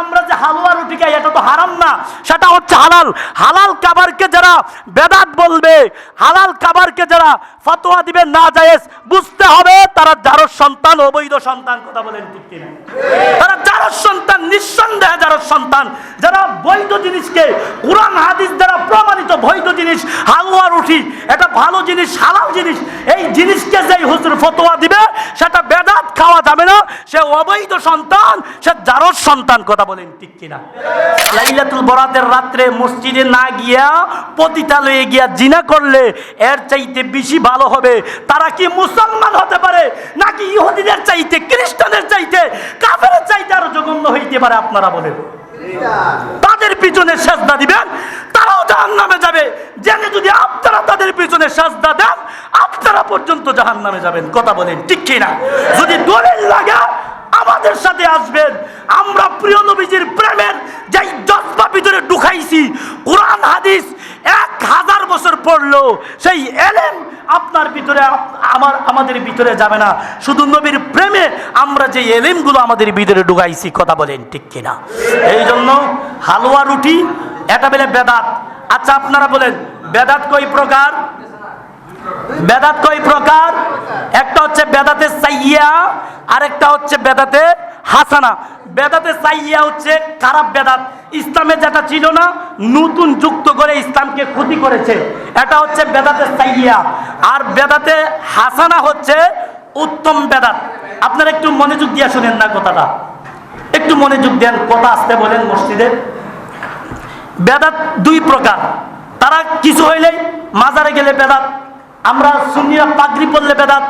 আমরা হালুয়া এটা তো হারাম না, সেটা হচ্ছে হালাল। হালাল খাবারকে যারা বেদাত বলবে, হালাল খাবারকে যারা ফতোয়া দিবে না জায়েজ বুঝতে হবে তারা যার সন্তান, অবৈধ সন্তান, কথা বলেন ঠিক কিনা? তারা যার সন্তান, নিঃসন্দেহে যার সন্তান, যারা বৈধ জিনিসকে, কোরআন, হাদিস দ্বারা প্রমাণিত বৈধ জিনিস হালুয়া রুটি, এটা ভালো জিনিস, হালাল জিনিস, এই জিনিসকে যেই হুজুর ফতোয়া দিবে, সেটা বেদাত খাওয়া যাবে না, সে অবৈধ সন্তান, সে যারর সন্তান, কথা বলেন ঠিক কিনা? লাইলাতুল বরাতের রাত্রে মসজিদে না গিয়া পতিতালয়ে গিয়া জিনা করলে এর চাইতে বেশি ভালো হবে। তারা কি মুসলমান হতে পারে, নাকি ইহুদিদের চাইতে খ্রিস্টানের চাইতে, কাফেরের চাইতে আরও জঘন্য হইতে পারে আপনারা বলেন? তাদের পিছনে সাজদা দিবেন, তারাও জাহান নামে যাবে। জেনে যদি আপনারা তাদের পিছনে সাজদা দেন, আপনারা পর্যন্ত জাহান নামে যাবেন। কথা বলেন ঠিক কিনা? যদি দলিল লাগে আমাদের সাথে আসবেন। আমরা প্রিয় নবীজির প্রেমের যেই জজ্বা ভিতরে ঢুকাইছি, কোরআন, হাদিস এক হাজার বছর পড়ল। সেই এলেম আপনার ভিতরে, আমার, আমাদের ভিতরে যাবে না। শুধু নবীর প্রেমে আমরা যে এলেমগুলো আমাদের ভিতরে ঢুকাইছি, কথা বলেন ঠিক কিনা? এই জন্য হালুয়া রুটি, এটা বলে বেদাত। আচ্ছা আপনারা বলেন, বেদাত কই প্রকার? বেদাত কই প্রকার? একটা হচ্ছে বেদাতে সাইয়া, আরেকটা হচ্ছে বেদাতে হাসানা। বেদাতে সাইয়া হচ্ছে খারাপ বেদাত। ইসলামে যেটা ছিল না, নতুন যুক্ত করে ইসলামকে ক্ষতি করেছে। এটা হচ্ছে বেদাতে সাইয়া। আর বেদাতে হাসানা হচ্ছে উত্তম বেদাত। আপনারা একটু মনোযোগ দিয়ে শুনেন না কথাটা। একটু মনোযোগ দেন, কথা আসতে বলেন মসজিদে। বেদাত দুই প্রকার। তারা কিছু হইলেই মাজারে গেলে বেদাত আমরা সুন্নিরা পাগড়ি পরলে বেদাত,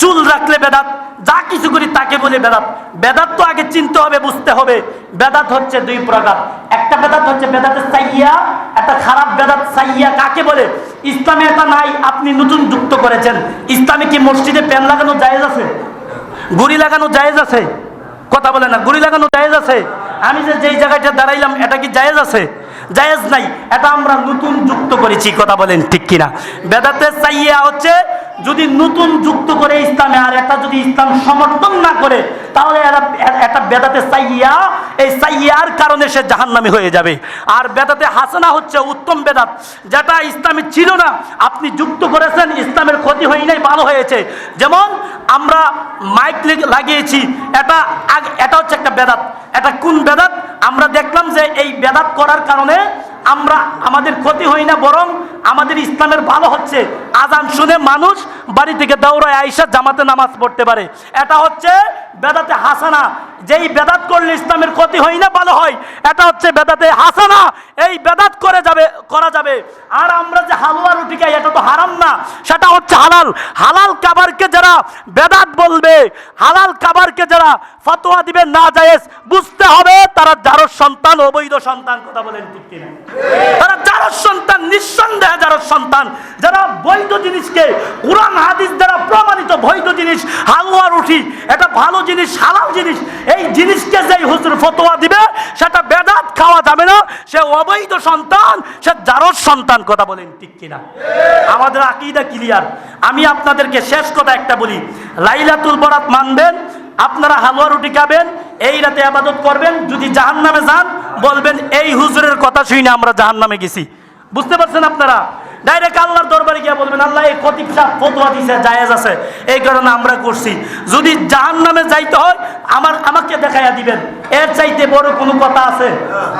চুল রাখলে বেদাত, যা কিছু করি তাকে বলে বেদাত। বেদাত তো আগে চিনতে হবে, বুঝতে হবে। বেদাত হচ্ছে দুই প্রকার। একটা বেদাত হচ্ছে বেদাতে সাইয়া, একটা খারাপ বেদাত সাইয়া কাকে বলে? ইসলামে এটা নাই, আপনি নতুন যুক্ত করেছেন। ইসলামে কি মসজিদে প্যান লাগানো জায়েজ আছে? গুড়ি লাগানো জায়েজ আছে? কথা বলে না, গুড়ি লাগানো জায়েজ আছে? আমি যে যেই জায়গাটা দাঁড়াইলাম, এটা কি জায়েজ আছে? জায়েজ নাই। এটা আমরা নতুন যুক্ত করেছি, কথা বলেন ঠিক কিনা। বেদাতে চাইয়া হচ্ছে, যদি নতুন যুক্ত করে ইসলামে আর এটা যদি ইসলাম সমর্থন না করে, তাহলে এটা বেদাতে চাইয়া এই চাইয়ার কারণে সে জাহান্নামী হয়ে যাবে। আর বেদাতে হাসানা হচ্ছে উত্তম বেদাত, যেটা ইসলামে ছিল না। আপনি যুক্ত করেছেন, ইসলামের ক্ষতি হয় নাই, ভালো হয়েছে। যেমন আমরা মাইক লাগিয়েছি, এটা এটা হচ্ছে একটা বেদাত। এটা কোন বেদাত? আমরা দেখলাম যে এই বেদাত করার কারণে আমরা, আমাদের ক্ষতি হই না, বরং আমাদের ইসলামের ভালো হচ্ছে। আজান শুনে মানুষ বাড়ি থেকে দৌড়ায় আইসা জামাতে নামাজ পড়তে পারে। এটা হচ্ছে বেদাতে হাসানা, যেই বেদাত করলে ইসলামের ক্ষতি হয় না, ভালো হয়। এটা হচ্ছে বেদাতে হাসানা। এই বেদাত করে যাবে, করা যাবে। আর আমরা যে হালুয়া রুটি খাই, এটা তো হারাম না। সেটা হচ্ছে হালাল। হালাল খাবারকে যারা বেদাত বলবে, হালাল খাবারকে যারা ফতোয়া দিবে না জায়েজ বুঝতে হবে, তারা যার সন্তান, অবৈধ সন্তান, কথা বলেন ঠিক কিনা? তারা যার সন্তান, নিঃসন্দেহে যার সন্তান, যারা বৈধ জিনিসকে, কোরআন, হাদিস দ্বারা প্রমাণিত বৈধ জিনিস, হালুয়া রুটি, এটা ভালো জিনিস, হালাল জিনিস, এই জিনিসকে যেই হুজুর ফতোয়া দিবে, সেটা বেদাত খাওয়া যাবে না, সে অবৈধ সন্তান, সে যারর সন্তান কথা বলেন ঠিক কিনা? আমাদের আকিদা ক্লিয়ার আমি আপনাদেরকে শেষ কথা একটা বলি, লাইলাতুল বরাত মানবেন, আপনারা হালুয়া রুটি খাবেন, এই রাতে আবাদত করবেন, যদি জাহান নামে যান, বলবেন, এই হুজুরের কথা শুনে আমরা জাহান নামে গেছি। বুঝতে পারছেন আপনারা? ডাইরেক্ট আল্লাহর দরবারে গিয়ে বলবেন, আল্লাহ, এই খতিব সাহেব ফতোয়া দিছে, জায়েজ আছে। এই কারণে আমরা করছি। যদি জাহান নামে যাইতে হয়, আমার, আমাকে দেখাইয়া দিবেন। এর চাইতে বড় কোনো কথা আছে?